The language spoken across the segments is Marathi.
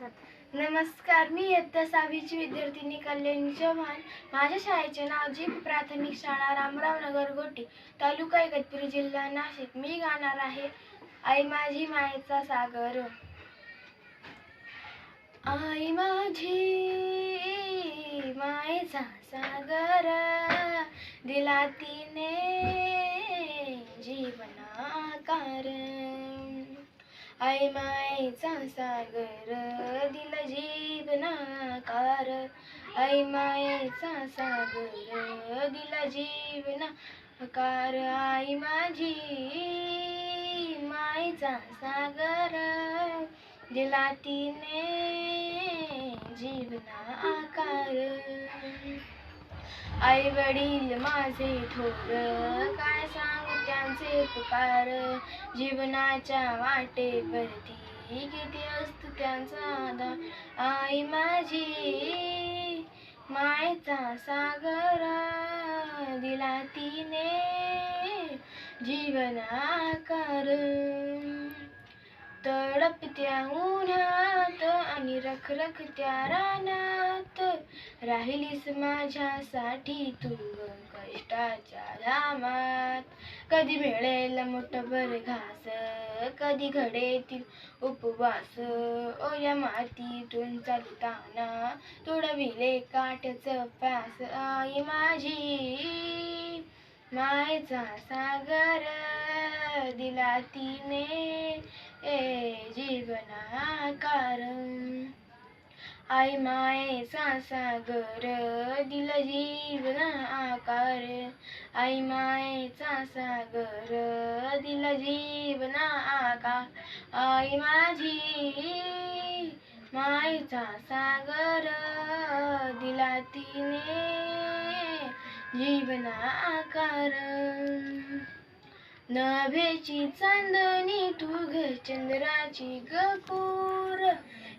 नमस्कार मी इयत्ता सहावीची विद्यार्थिनी कल्याणी चव्हाण. माझ्या शाळेचे नाव जीप प्राथमिक शाळा रामराव नगर गोटी तालुका इगतपुरी जिल्हा नाशिक. मी गाणार आहे आई माझी मायेचा सागर. आई माझी मायेचा सागर. दिला तिने आई मायचा सागर दिला जीवनाकार आई मायेचा सागर दिला जीवनाकार आई माझी मायचा सागर दिला तिने जीवनाकार आई वडील माझे थोर काय सांग तुझे पुकार जीवनाच्या वाटेवरती किती असतो त्यांचा आधार. आई माझी मायचा सागर दिला तिने जीवनाकार. तडपत्या उन्हात आणि रखरखत्या रानात. राहिलीस माझ्यासाठी तू कष्टाच्या धामात. कधी मिळेल मोठभर घास कधी घडेतील उपवास. ओल्या मातीतून चालताना तुडविले काट्याचं पास आई माझी मायचा सागर. दिला तिने ए जीवनाकार आई मायेचा सागर दिल जीवन आकार आई मायेचा सागर दिल जीवन आकार आई माझी मायेचा सागर दिला तिने जीवन आकार नभेची चांदणी तू घ चंद्राची गपूर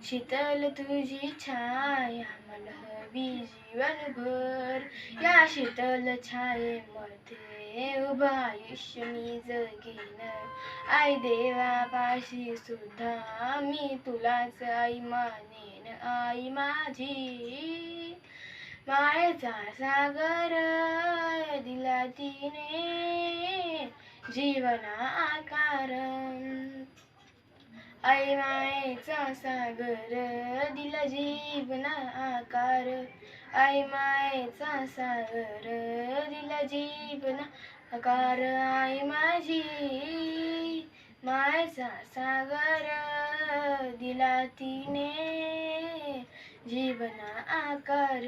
शीतल तुझी छाया मला हवी जीवनभर या शीतल छायेमध्ये उभा आयुष्य मी जगेन. आई देवापाशी सुद्धा मी तुलाच आई मानेन. आई माझी मायेचा सागर दिला तिने. जीवना आकार आई मायेचा सागर दिला जीवना आकार. आई मायेचा सागर दिला जीवना आकार. आई माझी मायचा सागर दिला तिने जीवना आकार.